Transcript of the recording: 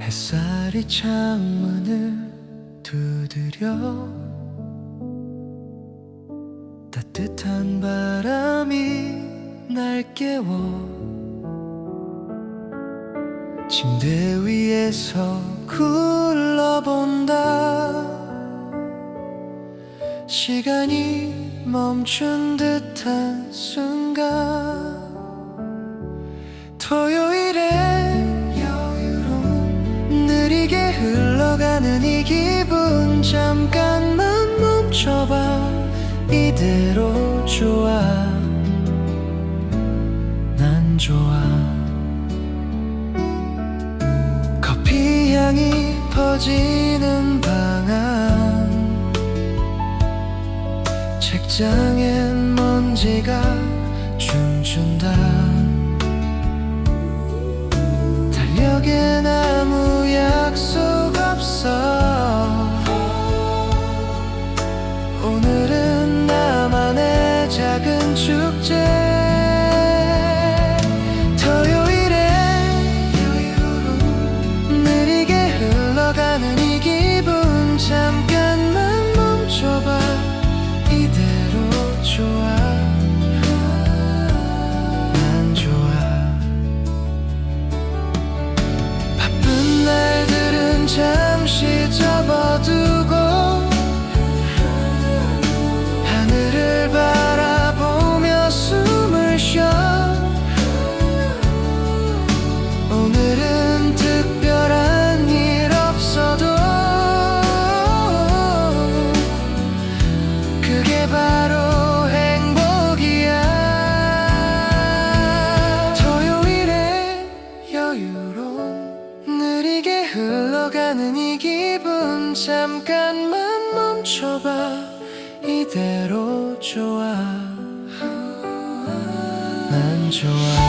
햇살이 창문을 두드려 따뜻한 바람이 날 깨워 침대 위에서 굴러본다. 시간이 멈춘 듯한 순간 토요일에 여유로운 느리게 흘러가는 이 기분 잠깐만 멈춰봐. 이대로 좋아. 난 좋아. 커피 향이 퍼지는 책장엔 먼지가 춤춘다. 달력엔 아무 약속 없어. 오늘은 나만의 작은 축제. 잠깐 그게 바로 행복이야. 토요일에 여유로운 느리게 흘러가는 이 기분 잠깐만 멈춰봐. 이대로 좋아. 난 좋아